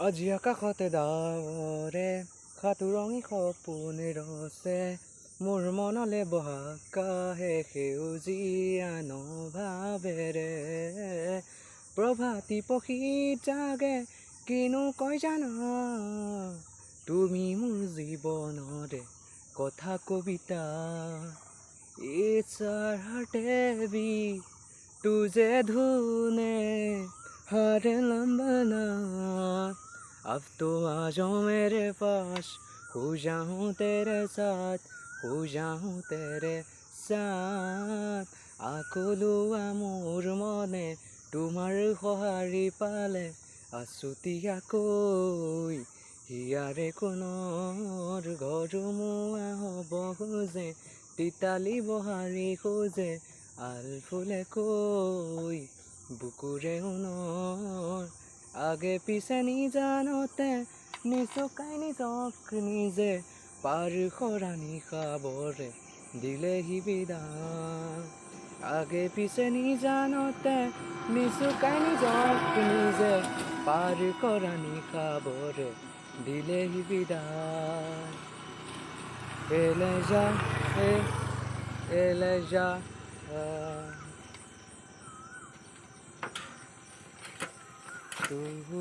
আজি আকাশতে ডাৱৰে খাটো সপোন ৰছে মোৰ মনলে বহাকাহে সেউজীয়া নভাৱেৰে প্ৰভাতী পক্ষী জাগে কিনো কৈ জান তুমি মোৰ জীৱনৰে কথা কবিতা ইচ্ছাৰ হাতে বি তোজে ধুনে হাৰে লম্বানা अब तो आ जाओ मेरे पास हो जाऊं तेरे साथ हो जाऊं तेरे साथ আকলোৱা মোৰ মনে তোমাৰ সঁহাৰি পালে আছুতীয়াকৈ হিয়াৰে কোণৰ ঘৰমুৱা হ'ব খোজে তিতালি বহাৰি খোজে আল ফুলে কৈ বুকুৰে উনৰ আগে পিছে নিজানতে নিচকাই নিজক নিজে পাৰ কৰা নিশাবৰে দিলেহি বিদায় আগে পিছে নিজানতে নিচুকাই নিজক নিজে পাৰ কৰা নিশাবৰে দিলেহি বিদায় এলে যা এলে যা তুমি